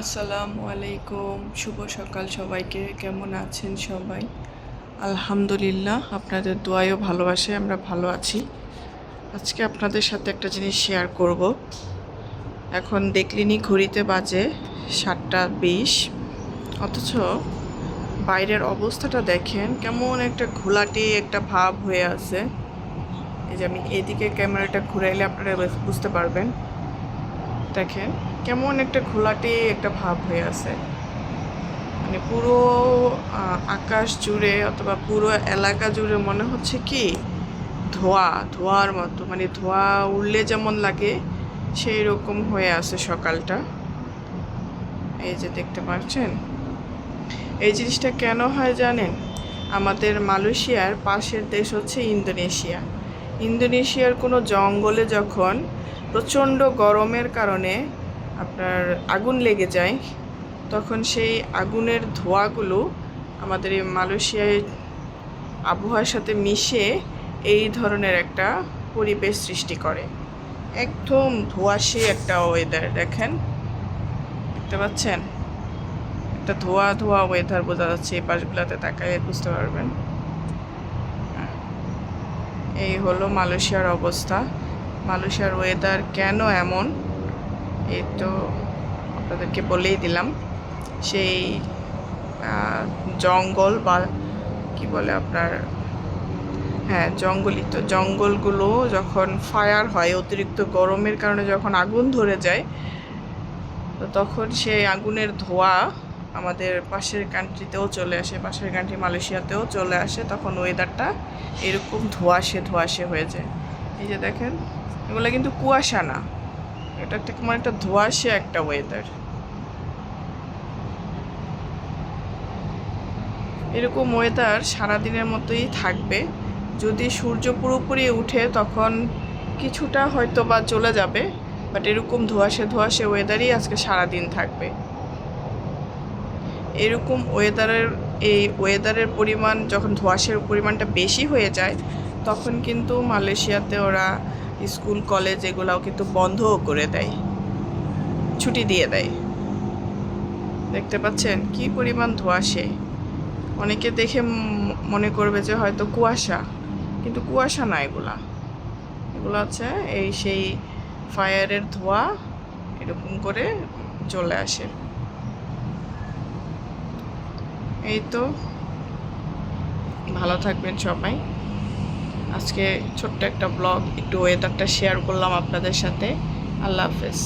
আসসালামু আলাইকুম, শুভ সকাল সবাইকে। কেমন আছেন সবাই? আলহামদুলিল্লাহ, আপনাদের দোয়াইও ভালোবাসে আমরা ভালো আছি। আজকে আপনাদের সাথে একটা জিনিস শেয়ার করব। এখন দেখলিনি ঘড়িতে বাজে সাতটা বিশ। অথচ বাইরের অবস্থাটা দেখেন, কেমন একটা ঘোলাটে একটা ভাব হয়ে আছে। এই যে আমি এদিকে ক্যামেরাটা ঘুরাইলে আপনারা বুঝতে পারবেন। দেখেন কেমন একটা ঘোলাটে একটা ভাব হয়ে আছে। মানে পুরো আকাশ জুড়ে অথবা পুরো এলাকা জুড়ে মনে হচ্ছে কি, ধোয়া, ধোয়ার মতো। মানে ধোয়া উড়লে যেমন লাগে সেই রকম হয়ে আছে সকালটা। এই যে দেখতে পাচ্ছেন? এই জিনিসটা কেন হয় জানেন? আমাদের মালয়েশিয়ার পাশের দেশ হচ্ছে ইন্দোনেশিয়া। ইন্দোনেশিয়ার কোনো জঙ্গলে যখন প্রচণ্ড গরমের কারণে আপনার আগুন লেগে যায়। তখন সেই আগুনের ধোঁয়াগুলো আমাদের এই মালয়েশিয়ায় আবহাওয়ার সাথে মিশে এই ধরনের একটা পরিবেশ সৃষ্টি করে। একদম ধোঁয়াশে একটা ওয়েদার দেখেন? দেখতে পাচ্ছেন? একটা ধোয়া ধোয়া ওয়েদার বোঝা যাচ্ছে, এই পাশগুলোতে তাকায় বুঝতে পারবেন। এই হলো মালয়েশিয়ার অবস্থা। মালয়েশিয়ার ওয়েদার কেন এমন? এ তো আপনাদেরকে বলেই দিলাম। সেই জঙ্গল বা কি বলে আপনার হ্যাঁ জঙ্গলই তো। জঙ্গলগুলো যখন ফায়ার হয়, অতিরিক্ত গরমের কারণে যখন আগুন ধরে যায়, তো তখন সেই আগুনের ধোঁয়া আমাদের পাশের কান্ট্রিতেও চলে আসে, পাশের কান্ট্রি মালয়েশিয়াতেও চলে আসে, তখন ওয়েদারটা এরকম ধোঁয়াশে ধোঁয়াশে হয়ে যায়। এই যে দেখেন এগুলো কিন্তু কুয়াশা না। এটা একটা কেমন একটা ধোঁয়াশে একটা ওয়েদার এরকম ওয়েদার সারাদিনের মতোই থাকবে। যদি সূর্য পুরোপুরি উঠে তখন কিছুটা হয়তো বা চলে যাবে বাট এরকম ধোঁয়াশে ধোঁয়াশে ওয়েদারই আজকে সারাদিন থাকবে। এরকম ওয়েদারের এই ওয়েদারের পরিমাণ যখন ধোঁয়াশের পরিমাণটা বেশি হয়ে যায়, তখন কিন্তু মালয়েশিয়াতে ওরা স্কুল, কলেজ এগুলাও কিন্তু বন্ধও করে দেয়। ছুটি দিয়ে দেয়। দেখতে পাচ্ছেন কি পরিমাণ ধোঁয়াশে। অনেকে দেখে মনে করবে যে হয়তো কুয়াশা, কিন্তু কুয়াশা না এগুলা। এগুলো হচ্ছে এই সেই ফায়ারের ধোঁয়া, এরকম করে চলে আসে। এই তো। ভালো থাকবেন সবাই। আজকে ছোট্ট একটা ব্লগ একটু ওয়েদারটা শেয়ার করলাম আপনাদের সাথে। আল্লাহ হাফেজ।